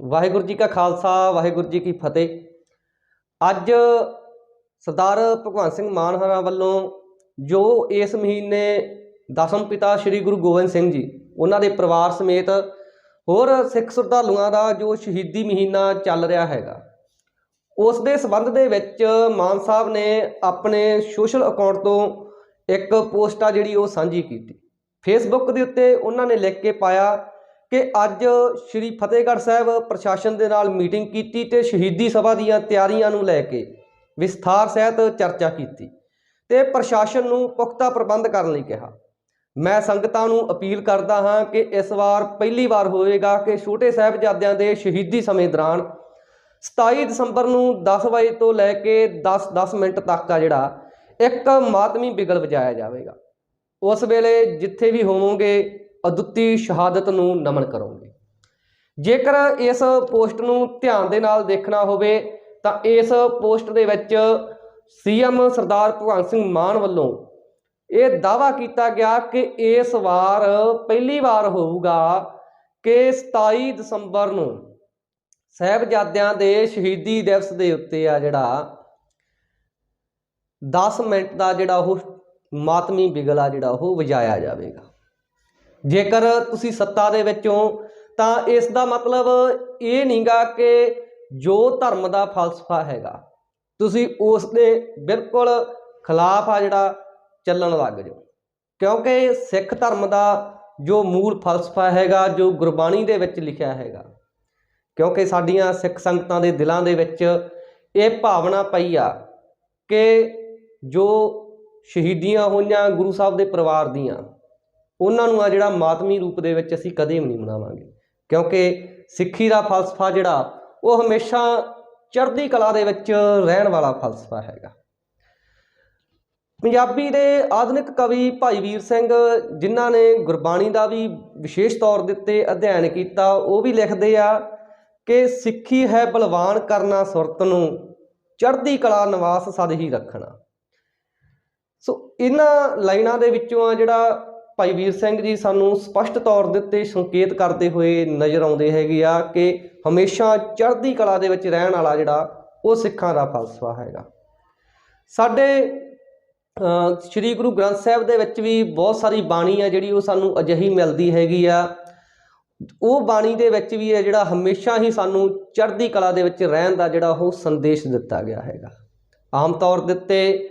ਵਾਹਿਗੁਰੂ ਜੀ ਕਾ ਖਾਲਸਾ, ਵਾਹਿਗੁਰੂ ਜੀ ਕੀ ਫਤਿਹ। ਅੱਜ ਸਰਦਾਰ ਭਗਵੰਤ ਸਿੰਘ ਮਾਨ ਹਰਾਂ ਵੱਲੋਂ ਜੋ ਇਸ ਮਹੀਨੇ ਦਸਮ ਪਿਤਾ ਸ੍ਰੀ ਗੁਰੂ ਗੋਬਿੰਦ ਸਿੰਘ ਜੀ, ਉਹਨਾਂ ਦੇ ਪਰਿਵਾਰ ਸਮੇਤ ਹੋਰ ਸਿੱਖ ਸ਼ਰਧਾਲੂਆਂ ਦਾ ਜੋ ਸ਼ਹੀਦੀ ਮਹੀਨਾ ਚੱਲ ਰਿਹਾ ਹੈਗਾ, ਉਸ ਦੇ ਸਬੰਧ ਦੇ ਵਿੱਚ ਮਾਨ ਸਾਹਿਬ ਨੇ ਆਪਣੇ ਸੋਸ਼ਲ ਅਕਾਊਂਟ ਤੋਂ ਇੱਕ ਪੋਸਟ ਆ ਜਿਹੜੀ ਉਹ ਸਾਂਝੀ ਕੀਤੀ। ਫੇਸਬੁੱਕ ਦੇ ਉੱਤੇ ਉਹਨਾਂ ਨੇ ਲਿਖ ਕੇ ਪਾਇਆ ਕਿ ਅੱਜ ਸ਼੍ਰੀ ਫਤਿਹਗੜ੍ਹ ਸਾਹਿਬ ਪ੍ਰਸ਼ਾਸਨ ਦੇ ਨਾਲ ਮੀਟਿੰਗ ਕੀਤੀ ਤੇ ਸ਼ਹੀਦੀ ਸਭਾ ਦੀਆਂ ਤਿਆਰੀਆਂ ਨੂੰ ਲੈ ਕੇ ਵਿਸਥਾਰ ਸਹਿਤ ਚਰਚਾ ਕੀਤੀ ਤੇ ਪ੍ਰਸ਼ਾਸਨ ਨੂੰ ਪੁਖਤਾ ਪ੍ਰਬੰਧ ਕਰਨ ਲਈ ਕਿਹਾ। ਮੈਂ ਸੰਗਤਾਂ ਨੂੰ ਅਪੀਲ ਕਰਦਾ ਹਾਂ ਕਿ ਇਸ ਵਾਰ ਪਹਿਲੀ ਵਾਰ ਹੋਵੇਗਾ ਕਿ ਛੋਟੇ ਸਾਹਿਬਜ਼ਾਦਿਆਂ ਦੇ ਸ਼ਹੀਦੀ ਸਮੇਂ ਦੌਰਾਨ 27 ਦਸੰਬਰ ਨੂੰ 10 ਵਜੇ ਤੋਂ ਲੈ ਕੇ 10-10 ਮਿੰਟ ਤੱਕ ਆ ਜਿਹੜਾ, ਇੱਕ ਮਾਤਮੀ ਬਿਗਲ ਵਜਾਇਆ ਜਾਵੇਗਾ। ਉਸ ਵੇਲੇ ਜਿੱਥੇ ਵੀ ਹੋਵੋਗੇ ਅਦੁੱਤੀ ਸ਼ਹਾਦਤ ਨੂੰ ਨਮਨ ਕਰੋਗੇ। ਜੇਕਰ ਇਸ ਪੋਸਟ ਨੂੰ ਧਿਆਨ ਦੇ ਨਾਲ ਦੇਖਣਾ ਹੋਵੇ, ਤਾਂ ਇਸ ਪੋਸਟ ਦੇ ਵਿੱਚ ਸੀਐਮ ਸਰਦਾਰ ਭਗਵੰਤ ਸਿੰਘ ਮਾਨ ਵੱਲੋਂ ਇਹ ਦਾਵਾ ਕੀਤਾ ਗਿਆ ਕਿ ਇਸ ਵਾਰ ਪਹਿਲੀ ਵਾਰ ਹੋਊਗਾ ਕਿ 27 ਦਸੰਬਰ ਨੂੰ ਸਾਹਿਬਜ਼ਾਦਿਆਂ ਦੇ ਸ਼ਹੀਦੀ ਦਿਵਸ ਦੇ ਉੱਤੇ ਆ ਜਿਹੜਾ 10 ਮਿੰਟ ਦਾ ਜਿਹੜਾ ਉਹ ਮਾਤਮੀ ਬਿਗਲਾ ਜਿਹੜਾ ਉਹ ਵਜਾਇਆ ਜਾਵੇਗਾ। ਜੇਕਰ ਤੁਸੀਂ ਸੱਤਾ ਦੇ ਵਿੱਚ ਹੋ, ਤਾਂ ਇਸ ਦਾ ਮਤਲਬ ਇਹ ਨਹੀਂਗਾ ਕਿ ਜੋ ਧਰਮ ਦਾ ਫਲਸਫਾ ਹੈਗਾ, ਤੁਸੀਂ ਉਸ ਦੇ ਬਿਲਕੁਲ ਖਿਲਾਫ ਆ ਜਿਹੜਾ ਚੱਲਣ ਲੱਗ ਜਾਓ। ਕਿਉਂਕਿ ਸਿੱਖ ਧਰਮ ਦਾ ਜੋ ਮੂਲ ਫਲਸਫਾ ਹੈਗਾ, ਜੋ ਗੁਰਬਾਣੀ ਦੇ ਵਿੱਚ ਲਿਖਿਆ ਹੈਗਾ, ਕਿਉਂਕਿ ਸਾਡੀਆਂ ਸਿੱਖ ਸੰਗਤਾਂ ਦੇ ਦਿਲਾਂ ਦੇ ਵਿੱਚ ਇਹ ਭਾਵਨਾ ਪਈ ਆ ਕਿ ਜੋ ਸ਼ਹੀਦੀਆਂ ਹੋਈਆਂ ਗੁਰੂ ਸਾਹਿਬ ਦੇ ਪਰਿਵਾਰ ਦੀਆਂ ਉਹਨਾਂ ਨੂੰ ਆ ਜਿਹੜਾ ਮਾਤਮੀ ਰੂਪ ਦੇ ਵਿੱਚ ਅਸੀਂ ਕਦੇ ਵੀ ਨਹੀਂ ਮਨਾਵਾਂਗੇ। ਕਿਉਂਕਿ ਸਿੱਖੀ ਦਾ ਫਲਸਫਾ ਜਿਹੜਾ, ਉਹ ਹਮੇਸ਼ਾ ਚੜ੍ਹਦੀ ਕਲਾ ਦੇ ਵਿੱਚ ਰਹਿਣ ਵਾਲਾ ਫਲਸਫਾ ਹੈਗਾ। ਪੰਜਾਬੀ ਦੇ ਆਧੁਨਿਕ ਕਵੀ ਭਾਈ ਵੀਰ ਸਿੰਘ, ਜਿਨ੍ਹਾਂ ਨੇ ਗੁਰਬਾਣੀ ਦਾ ਵੀ ਵਿਸ਼ੇਸ਼ ਤੌਰ ਦੇ ਉੱਤੇ ਅਧਿਐਨ ਕੀਤਾ, ਉਹ ਵੀ ਲਿਖਦੇ ਆ ਕਿ ਸਿੱਖੀ ਹੈ ਬਲਵਾਨ ਕਰਨਾ ਸੁਰਤ ਨੂੰ, ਚੜ੍ਹਦੀ ਕਲਾ ਨਿਵਾਸ ਸਦ ਹੀ ਰੱਖਣਾ। ਸੋ ਇਹਨਾਂ ਲਾਈਨਾਂ ਦੇ ਵਿੱਚੋਂ ਆ ਜਿਹੜਾ ਭਾਈ ਵੀਰ ਸਿੰਘ ਜੀ ਸਾਨੂੰ ਸਪਸ਼ਟ ਤੌਰ ਦੇ ਉੱਤੇ ਸੰਕੇਤ ਕਰਦੇ ਹੋਏ ਨਜ਼ਰ ਆਉਂਦੇ ਹੈਗੇ ਆ ਕਿ ਹਮੇਸ਼ਾ ਚੜ੍ਹਦੀ ਕਲਾ ਦੇ ਵਿੱਚ ਰਹਿਣ ਵਾਲਾ ਜਿਹੜਾ ਉਹ ਸਿੱਖਾਂ ਦਾ ਫਲਸਫਾ ਹੈਗਾ। ਸਾਡੇ ਸ੍ਰੀ ਗੁਰੂ ਗ੍ਰੰਥ ਸਾਹਿਬ ਦੇ ਵਿੱਚ ਵੀ ਬਹੁਤ ਸਾਰੀ ਬਾਣੀ ਆ ਜਿਹੜੀ ਉਹ ਸਾਨੂੰ ਅਜਿਹੀ ਮਿਲਦੀ ਹੈਗੀ ਆ। ਉਹ ਬਾਣੀ ਦੇ ਵਿੱਚ ਵੀ ਹੈ ਜਿਹੜਾ ਹਮੇਸ਼ਾ ਹੀ ਸਾਨੂੰ ਚੜ੍ਹਦੀ ਕਲਾ ਦੇ ਵਿੱਚ ਰਹਿਣ ਦਾ ਜਿਹੜਾ ਉਹ ਸੰਦੇਸ਼ ਦਿੱਤਾ ਗਿਆ ਹੈਗਾ। ਆਮ ਤੌਰ ਦੇ ਉੱਤੇ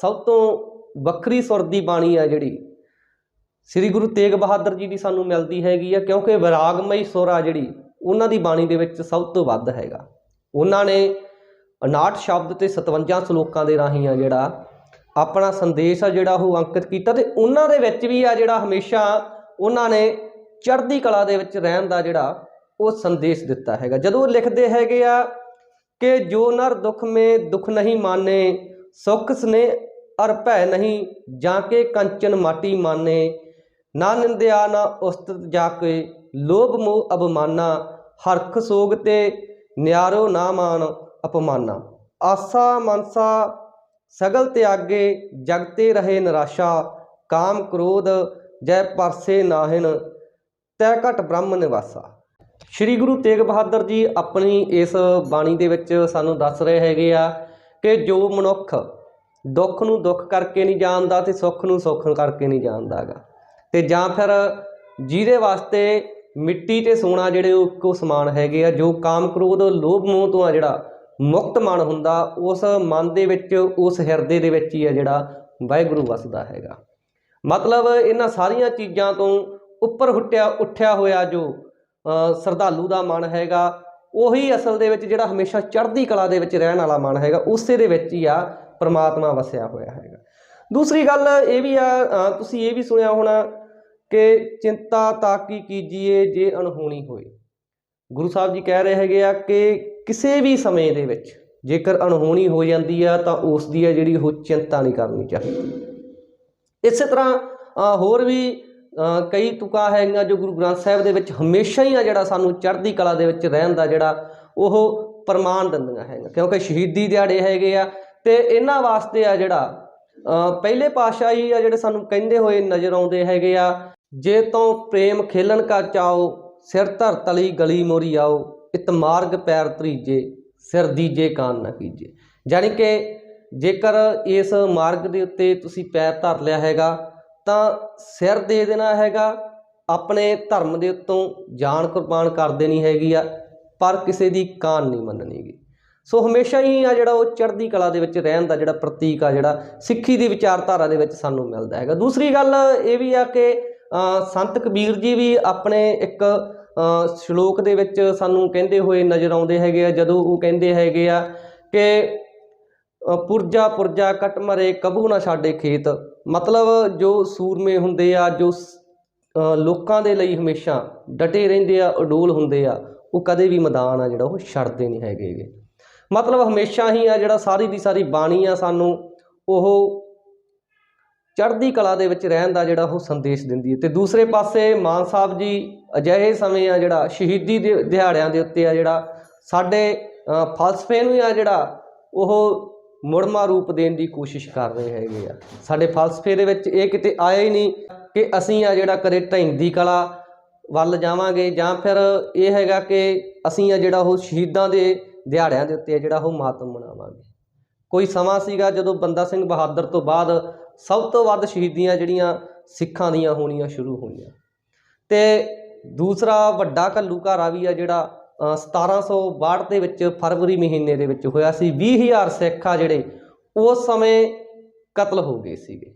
ਸਭ ਤੋਂ ਵੱਖਰੀ ਸੁਰ ਦੀ ਬਾਣੀ ਆ ਜਿਹੜੀ ਸ੍ਰੀ ਗੁਰੂ ਤੇਗ ਬਹਾਦਰ ਜੀ ਦੀ ਸਾਨੂੰ ਮਿਲਦੀ ਹੈਗੀ ਆ, ਕਿਉਂਕਿ ਵਿਰਾਗਮਈ ਸੁਰ ਆ ਜਿਹੜੀ, ਉਹਨਾਂ ਦੀ ਬਾਣੀ ਦੇ ਵਿੱਚ ਸਭ ਤੋਂ ਵੱਧ ਹੈਗਾ। ਉਹਨਾਂ ਨੇ 59 ਸ਼ਬਦ ਤੇ 57 ਸ਼ਲੋਕਾਂ ਦੇ ਰਾਹੀਂ ਆ ਜਿਹੜਾ ਆਪਣਾ ਸੰਦੇਸ਼ ਆ ਜਿਹੜਾ ਉਹ ਅੰਕਿਤ ਕੀਤਾ ਤੇ ਉਹਨਾਂ ਦੇ ਵਿੱਚ ਵੀ ਆ ਜਿਹੜਾ ਹਮੇਸ਼ਾ ਉਹਨਾਂ ਨੇ ਚੜ੍ਹਦੀ ਕਲਾ ਦੇ ਵਿੱਚ ਰਹਿਣ ਦਾ ਜਿਹੜਾ ਉਹ ਸੰਦੇਸ਼ ਦਿੱਤਾ ਹੈਗਾ। ਜਦੋਂ ਉਹ ਲਿਖਦੇ ਹੈਗੇ ਆ ਕਿ ਜੋ ਨਰ ਦੁੱਖ ਮੇ ਦੁੱਖ ਨਹੀਂ ਮਾਨੇ, ਸੁਖ ਸਨੇ ਅਰ ਭੈ ਨਹੀਂ, ਜਾਂ ਕੇ ਕੰਚਨ ਮਾਟੀ ਮਾਨੇ ਨਾ ਨਿੰਦਿਆ, ਨਾ ਉਸਤਤ ਜਾ ਕੇ। ਲੋਭ, ਮੋਹ, ਅਬਮਾਨਾ, ਹਰਖ, ਸੋਗ ਤੇ ਨਿਆਰੋ, ਨਾ ਮਾਨ ਅਪਮਾਨਾ। ਆਸਾ, ਮਨਸਾ, ਸਗਲ ਤਿਆਗੇ ਜਗਤੇ ਰਹੇ ਨਿਰਾਸ਼ਾ। ਕਾਮ, ਕ੍ਰੋਧ, ਜੈ ਪਰਸੇ ਨਾਹਿਨ, ਤੈ ਘਟ ਬ੍ਰਹਮ ਨਿਵਾਸਾ। ਸ਼੍ਰੀ ਗੁਰੂ ਤੇਗ ਬਹਾਦਰ ਜੀ ਆਪਣੀ ਇਸ ਬਾਣੀ ਦੇ ਵਿੱਚ ਸਾਨੂੰ ਦੱਸ ਰਹੇ ਹੈਗੇ ਆ ਕਿ ਜੋ ਮਨੁੱਖ ਦੁੱਖ ਨੂੰ ਦੁੱਖ ਕਰਕੇ ਨਹੀਂ ਜਾਣਦਾ ਤੇ ਸੁੱਖ ਨੂੰ ਸੁੱਖ ਕਰਕੇ ਨਹੀਂ ਜਾਣਦਾਗਾ। ਤੇ ਜਾਂ ਫਿਰ ਜਿਹਦੇ ਵਾਸਤੇ ਮਿੱਟੀ ਤੇ ਸੋਨਾ ਜਿਹੜੇ ਉਹ ਇੱਕੋ ਸਮਾਨ ਹੈਗੇ ਆ ਜੋ ਕਾਮ ਕ੍ਰੋਧ ਲੋਭ ਮੋਹ ਤੋਂ ਆ ਜਿਹੜਾ ਮੁਕਤ ਮਨ ਹੁੰਦਾ ਉਸ ਮਨ ਦੇ ਵਿੱਚ ਉਸ ਹਿਰਦੇ ਦੇ ਵਿੱਚ ਹੀ ਆ ਜਿਹੜਾ ਵਾਹਿਗੁਰੂ ਵਸਦਾ ਹੈਗਾ। ਮਤਲਬ ਇਹਨਾਂ ਸਾਰੀਆਂ ਚੀਜ਼ਾਂ ਤੋਂ ਉੱਪਰ ਹੁੱਟਿਆ ਉੱਠਿਆ ਹੋਇਆ ਜੋ ਅ, ਸ਼ਰਧਾਲੂ ਦਾ ਮਨ ਹੈਗਾ ਉਹੀ ਅਸਲ ਦੇ ਵਿੱਚ ਜਿਹੜਾ ਹਮੇਸ਼ਾ ਚੜ੍ਹਦੀ ਕਲਾ ਦੇ ਵਿੱਚ ਰਹਿਣ ਵਾਲਾ ਮਨ ਹੈਗਾ ਉਸੇ ਦੇ ਵਿੱਚ ਹੀ ਆ ਪਰਮਾਤਮਾ ਵਸਿਆ ਹੋਇਆ ਹੈਗਾ। ਦੂਸਰੀ ਗੱਲ ਇਹ ਵੀ ਆ ਤੁਸੀਂ ਇਹ ਵੀ ਸੁਣਿਆ ਹੋਣਾ ਕਿ ਚਿੰਤਾ ਤਾਕੀ ਕੀਜੀਏ ਜੇ ਅਣਹੋਣੀ ਹੋਏ। ਗੁਰੂ ਸਾਹਿਬ ਜੀ ਕਹਿ ਰਹੇ ਹੈਗੇ ਆ ਕਿ ਕਿਸੇ ਵੀ ਸਮੇਂ ਦੇ ਵਿੱਚ ਜੇਕਰ ਅਣਹੋਣੀ ਹੋ ਜਾਂਦੀ ਆ ਤਾਂ ਉਸ ਦੀ ਆ ਜਿਹੜੀ ਉਹ ਚਿੰਤਾ ਨਹੀਂ ਕਰਨੀ ਚਾਹੀਦੀ। ਇਸੇ ਤਰ੍ਹਾਂ ਹੋਰ ਵੀ ਕਈ ਤੁਕਾਂ ਹੈਗੀਆਂ ਜੋ ਗੁਰੂ ਗ੍ਰੰਥ ਸਾਹਿਬ ਦੇ ਵਿੱਚ ਹਮੇਸ਼ਾ ਹੀ ਆ ਜਿਹੜਾ ਸਾਨੂੰ ਚੜ੍ਹਦੀ ਕਲਾ ਦੇ ਵਿੱਚ ਰਹਿਣ ਦਾ ਜਿਹੜਾ ਉਹ ਪ੍ਰਮਾਣ ਦਿੰਦੀਆਂ ਹੈਗੀਆਂ। ਕਿਉਂਕਿ ਸ਼ਹੀਦੀ ਦਿਹਾੜੇ ਹੈਗੇ ਆ ਤੇ ਇਹਨਾਂ ਵਾਸਤੇ ਆ ਜਿਹੜਾ ਅ, ਪਹਿਲੇ ਪਾਤਸ਼ਾਹੀ ਆ ਜਿਹੜੇ ਸਾਨੂੰ ਕਹਿੰਦੇ ਹੋਏ ਨਜ਼ਰ ਆਉਂਦੇ ਹੈਗੇ ਆ ਜੇ ਤੋਂ ਪ੍ਰੇਮ ਖੇਲਣ ਕਾ ਚਾਓ ਸਿਰ ਧਰ ਤਲੀ ਗਲੀ ਮੋਰੀ ਆਓ, ਇਤ ਮਾਰਗ ਪੈਰ ਤਰੀਜੇ ਸਿਰ ਦੀਜੇ ਕਾਨ ਨਾ ਕੀਜੇ। ਯਾਨੀ ਕਿ ਜੇਕਰ ਇਸ ਮਾਰਗ ਦੇ ਉੱਤੇ ਤੁਸੀਂ ਪੈਰ ਧਰ ਲਿਆ ਹੈਗਾ, ਤਾਂ ਸਿਰ ਦੇ ਦੇਣਾ ਹੈਗਾ, ਆਪਣੇ ਧਰਮ ਦੇ ਉੱਤੋਂ ਜਾਨ ਕੁਰਬਾਨ ਕਰ ਦੇਣੀ ਹੈਗੀ ਆ, ਪਰ ਕਿਸੇ ਦੀ ਕਾਨ ਨਹੀਂ ਮੰਨਣੀਗੀ ਸੋ ਹਮੇਸ਼ਾ ਹੀ ਆ ਜਿਹੜਾ ਉਹ ਚੜ੍ਹਦੀ ਕਲਾ ਦੇ ਵਿੱਚ ਰਹਿਣ ਦਾ ਜਿਹੜਾ ਪ੍ਰਤੀਕ ਆ ਜਿਹੜਾ ਸਿੱਖੀ ਦੀ ਵਿਚਾਰਧਾਰਾ ਦੇ ਵਿੱਚ ਸਾਨੂੰ ਮਿਲਦਾ ਹੈਗਾ। ਦੂਸਰੀ ਗੱਲ ਇਹ ਵੀ ਆ ਕਿ ਸੰਤ ਕਬੀਰ ਜੀ ਵੀ ਆਪਣੇ ਇੱਕ ਸ਼ਲੋਕ ਦੇ ਵਿੱਚ ਸਾਨੂੰ ਕਹਿੰਦੇ ਹੋਏ ਨਜ਼ਰ ਆਉਂਦੇ ਹੈਗੇ ਆ, ਜਦੋਂ ਉਹ ਕਹਿੰਦੇ ਹੈਗੇ ਆ ਕਿ ਪੁਰਜਾ ਪੁਰਜਾ ਕਟ ਮਰੇ ਕਬੂ ਨਾ ਛਾਡੇ ਖੇਤ ਮਤਲਬ ਜੋ ਸੂਰਮੇ ਹੁੰਦੇ ਆ, ਜੋ ਲੋਕਾਂ ਦੇ ਲਈ ਹਮੇਸ਼ਾ ਡਟੇ ਰਹਿੰਦੇ ਆ, ਅਡੋਲ ਹੁੰਦੇ ਆ, ਉਹ ਕਦੇ ਵੀ ਮੈਦਾਨ ਆ ਜਿਹੜਾ ਉਹ ਛੱਡਦੇ ਨਹੀਂ ਹੈਗੇ ਗੇ। ਮਤਲਬ ਹਮੇਸ਼ਾ ਹੀ ਆ ਜਿਹੜਾ ਸਾਰੀ ਦੀ ਸਾਰੀ ਬਾਣੀ ਆ ਸਾਨੂੰ, ਉਹ ਚੜ੍ਹਦੀ ਕਲਾ ਦੇ ਵਿੱਚ ਰਹਿਣ ਦਾ ਜਿਹੜਾ ਉਹ ਸੰਦੇਸ਼ ਦਿੰਦੀ ਹੈ। ਤੇ ਦੂਸਰੇ ਪਾਸੇ ਮਾਨ ਸਾਹਿਬ ਜੀ ਅਜਿਹੇ ਸਮੇਂ ਆ ਜਿਹੜਾ ਸ਼ਹੀਦੀ ਦੇ ਦਿਹਾੜਿਆਂ ਦੇ ਉੱਤੇ ਆ ਜਿਹੜਾ ਸਾਡੇ ਫਲਸਫੇ ਨੂੰ ਆ ਜਿਹੜਾ ਉਹ ਮੁੜਮਾ ਰੂਪ ਦੇਣ ਦੀ ਕੋਸ਼ਿਸ਼ ਕਰ ਰਹੇ ਹੈਗੇ ਆ। ਸਾਡੇ ਫਲਸਫੇ ਦੇ ਵਿੱਚ ਇਹ ਕਿਤੇ ਆਇਆ ਹੀ ਨਹੀਂ ਕਿ ਅਸੀਂ ਆ ਜਿਹੜਾ ਕਦੇ ਢਹਿੰਦੀ ਕਲਾ ਵੱਲ ਜਾਵਾਂਗੇ ਜਾਂ ਫਿਰ ਇਹ ਹੈਗਾ ਕਿ ਅਸੀਂ ਆ ਜਿਹੜਾ ਉਹ ਸ਼ਹੀਦਾਂ ਦੇ ਦਿਹਾੜਿਆਂ ਦੇ ਉੱਤੇ ਆ ਜਿਹੜਾ ਉਹ ਮਾਤਮ ਮਨਾਵਾਂਗੇ ਕੋਈ ਸਮਾਂ ਸੀਗਾ ਜਦੋਂ ਬੰਦਾ ਸਿੰਘ ਬਹਾਦਰ ਤੋਂ ਬਾਅਦ ਸਭ ਤੋਂ ਵੱਧ ਸ਼ਹੀਦੀਆਂ ਜਿਹੜੀਆਂ ਸਿੱਖਾਂ ਦੀਆਂ ਹੋਣੀਆਂ ਸ਼ੁਰੂ ਹੋਈਆਂ। ਤੇ ਦੂਸਰਾ ਵੱਡਾ ਘੱਲੂਘਾਰਾ ਵੀ ਆ ਜਿਹੜਾ ਅ, 1762 ਦੇ ਵਿੱਚ ਫਰਵਰੀ ਮਹੀਨੇ ਦੇ ਵਿੱਚ ਹੋਇਆ ਸੀ। 20000 ਸਿੱਖ ਆ ਜਿਹੜੇ ਉਸ ਸਮੇਂ ਕਤਲ ਹੋ ਗਏ ਸੀਗੇ।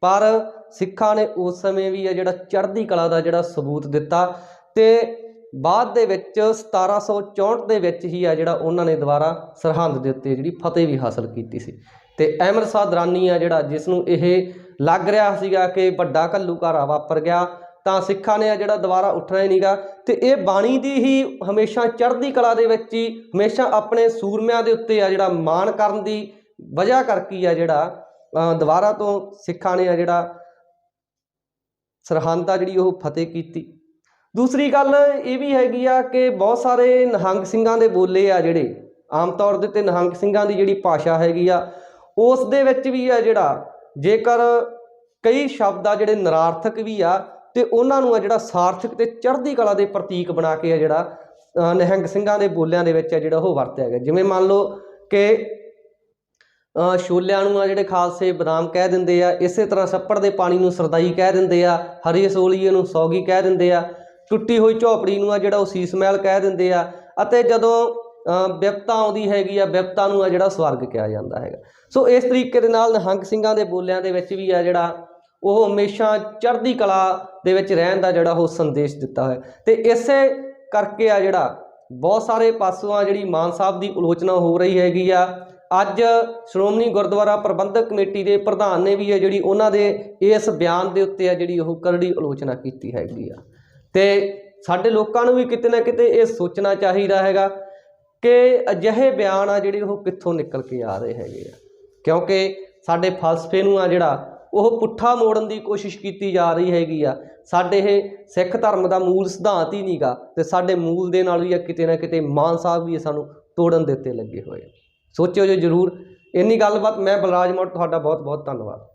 ਪਰ ਸਿੱਖਾਂ ਨੇ ਉਸ ਸਮੇਂ ਵੀ ਆ ਜਿਹੜਾ ਚੜ੍ਹਦੀ ਕਲਾ ਦਾ ਜਿਹੜਾ ਸਬੂਤ ਦਿੱਤਾ ਤੇ ਬਾਅਦ ਦੇ ਵਿੱਚ 1764 ਦੇ ਵਿੱਚ ਹੀ ਆ ਜਿਹੜਾ ਉਹਨਾਂ ਨੇ ਦੁਬਾਰਾ ਸਰਹੰਦ ਦੇ ਉੱਤੇ ਜਿਹੜੀ ਫਤਿਹ ਵੀ ਹਾਸਲ ਕੀਤੀ ਸੀ। ਤੇ ਅਹਿਮਦ ਸ਼ਾਹ ਦਰਾਨੀ ਆ ਜਿਹੜਾ ਜਿਸ ਨੂੰ ਇਹ ਲੱਗ ਰਿਹਾ ਸੀਗਾ ਕਿ ਵੱਡਾ ਘੱਲੂਘਾਰਾ ਵਾਪਰ ਗਿਆ ਤਾਂ ਸਿੱਖਾਂ ਨੇ ਆ ਜਿਹੜਾ ਦੁਬਾਰਾ ਉੱਠਣਾ ਹੀ ਨਹੀਂਗਾ। ਤੇ ਇਹ ਬਾਣੀ ਦੀ ਹੀ ਹਮੇਸ਼ਾ ਚੜ੍ਹਦੀ ਕਲਾ ਦੇ ਵਿੱਚ ਹੀ ਹਮੇਸ਼ਾ ਆਪਣੇ ਸੂਰਮਿਆਂ ਦੇ ਉੱਤੇ ਆ ਜਿਹੜਾ ਮਾਣ ਕਰਨ ਦੀ ਵਜ੍ਹਾ ਕਰਕੇ ਆ ਜਿਹੜਾ ਅ, ਦੁਬਾਰਾ ਤੋਂ ਸਿੱਖਾਂ ਨੇ ਆ ਜਿਹੜਾ ਸਰਹੰਦ ਆ ਜਿਹੜੀ ਉਹ ਫਤਿਹ ਕੀਤੀ। ਦੂਸਰੀ ਗੱਲ ਇਹ ਵੀ ਹੈਗੀ ਆ ਕਿ ਬਹੁਤ ਸਾਰੇ ਨਿਹੰਗ ਸਿੰਘਾਂ ਦੇ ਬੋਲੇ ਆ ਜਿਹੜੇ ਆਮ ਤੌਰ ਦੇ ਉੱਤੇ ਨਿਹੰਗ ਸਿੰਘਾਂ ਦੀ ਜਿਹੜੀ ਭਾਸ਼ਾ ਹੈਗੀ ਆ ਉਸ ਦੇ ਵਿੱਚ ਵੀ ਆ ਜਿਹੜਾ, ਜੇਕਰ ਕਈ ਸ਼ਬਦ ਆ ਜਿਹੜੇ ਨਿਰਾਰਥਕ ਵੀ ਆ, ਤੇ ਉਹਨਾਂ ਨੂੰ ਆ ਜਿਹੜਾ ਸਾਰਥਕ ਤੇ ਚੜ੍ਹਦੀ ਕਲਾ ਦੇ ਪ੍ਰਤੀਕ ਬਣਾ ਕੇ ਆ ਜਿਹੜਾ ਨਿਹੰਗ ਸਿੰਘਾਂ ਦੇ ਬੋਲਿਆਂ ਦੇ ਵਿੱਚ ਆ ਜਿਹੜਾ ਉਹ ਵਰਤਿਆ ਗਿਆ। ਜਿਵੇਂ ਮੰਨ ਲਓ ਕਿ ਛੋਲਿਆਂ ਨੂੰ ਆ ਜਿਹੜੇ ਖਾਲਸੇ ਬਦਾਮ ਕਹਿ ਦਿੰਦੇ ਆ, ਇਸੇ ਤਰ੍ਹਾਂ ਛੱਪੜ ਦੇ ਪਾਣੀ ਨੂੰ ਸਰਦਾਈ ਕਹਿ ਦਿੰਦੇ ਆ, ਹਰੀ ਸੋਲੀਏ ਨੂੰ ਸੌਗੀ ਕਹਿ ਦਿੰਦੇ ਆ, ਟੁੱਟੀ ਹੋਈ ਝੋਪੜੀ ਨੂੰ ਆ ਜਿਹੜਾ ਉਹ ਸੀਸ ਮਹਿਲ ਕਹਿ ਦਿੰਦੇ ਆ, ਅਤੇ ਜਦੋਂ ਵਿਪਤਾ ਆਉਂਦੀ ਹੈਗੀ ਆ, ਬਿਪਤਾ ਨੂੰ ਆ ਜਿਹੜਾ ਸਵਰਗ ਕਿਹਾ ਜਾਂਦਾ ਹੈਗਾ। ਸੋ ਇਸ ਤਰੀਕੇ ਦੇ ਨਾਲ ਨਿਹੰਗ ਸਿੰਘਾਂ ਦੇ ਬੋਲਿਆਂ ਦੇ ਵਿੱਚ ਵੀ ਆ ਜਿਹੜਾ ਉਹ ਹਮੇਸ਼ਾ ਚੜ੍ਹਦੀ ਕਲਾ ਦੇ ਵਿੱਚ ਰਹਿਣ ਦਾ ਜਿਹੜਾ ਉਹ ਸੰਦੇਸ਼ ਦਿੱਤਾ ਹੈ ਤੇ ਇਸੇ ਕਰਕੇ ਆ ਜਿਹੜਾ ਬਹੁਤ ਸਾਰੇ ਪਾਸੋਂ ਆ ਜਿਹੜੀ ਮਾਨ ਸਾਹਿਬ ਦੀ ਆਲੋਚਨਾ ਹੋ ਰਹੀ ਹੈਗੀ ਆ। ਅੱਜ ਸ਼੍ਰੋਮਣੀ ਗੁਰਦੁਆਰਾ ਪ੍ਰਬੰਧਕ ਕਮੇਟੀ ਦੇ ਪ੍ਰਧਾਨ ਨੇ ਵੀ ਹੈ ਜਿਹੜੀ ਉਹਨਾਂ ਦੇ ਇਸ ਬਿਆਨ ਦੇ ਉੱਤੇ ਆ ਜਿਹੜੀ ਉਹ ਕਰੜੀ ਆਲੋਚਨਾ ਕੀਤੀ ਹੈਗੀ ਆ। ਤੇ ਸਾਡੇ ਲੋਕਾਂ ਨੂੰ ਵੀ ਕਿਤੇ ਨਾ ਕਿਤੇ ਇਹ ਸੋਚਣਾ ਚਾਹੀਦਾ ਹੈਗਾ ਕਿ ਅਜਿਹੇ ਬਿਆਨ ਆ ਜਿਹੜੇ ਉਹ ਕਿੱਥੋਂ ਨਿਕਲ ਕੇ ਆ ਰਹੇ ਹੈਗੇ ਆ। ਕਿਉਂਕਿ ਸਾਡੇ ਫਲਸਫੇ ਨੂੰ ਆ ਜਿਹੜਾ ਉਹ ਪੁੱਠਾ ਮੋੜਨ ਦੀ ਕੋਸ਼ਿਸ਼ ਕੀਤੀ ਜਾ ਰਹੀ ਹੈਗੀ ਆ। ਸਾਡੇ ਇਹ ਸਿੱਖ ਧਰਮ ਦਾ ਮੂਲ ਸਿਧਾਂਤ ਹੀ ਨਹੀਂਗਾ ਤੇ ਸਾਡੇ ਮੂਲ ਦੇ ਨਾਲ ਵੀ ਆ ਕਿਤੇ ਨਾ ਕਿਤੇ ਮਾਨ ਸਾਹਿਬ ਵੀ ਇਹ ਸਾਨੂੰ ਤੋੜਨ ਦੇ ਉੱਤੇ ਲੱਗੇ ਹੋਏ ਸੋਚਿਓ ਜੋ ਜ਼ਰੂਰ। ਇੰਨੀ ਗੱਲਬਾਤ ਮੈਂ ਬਲਰਾਜ ਮੋੜ, ਤੁਹਾਡਾ ਬਹੁਤ ਬਹੁਤ ਧੰਨਵਾਦ।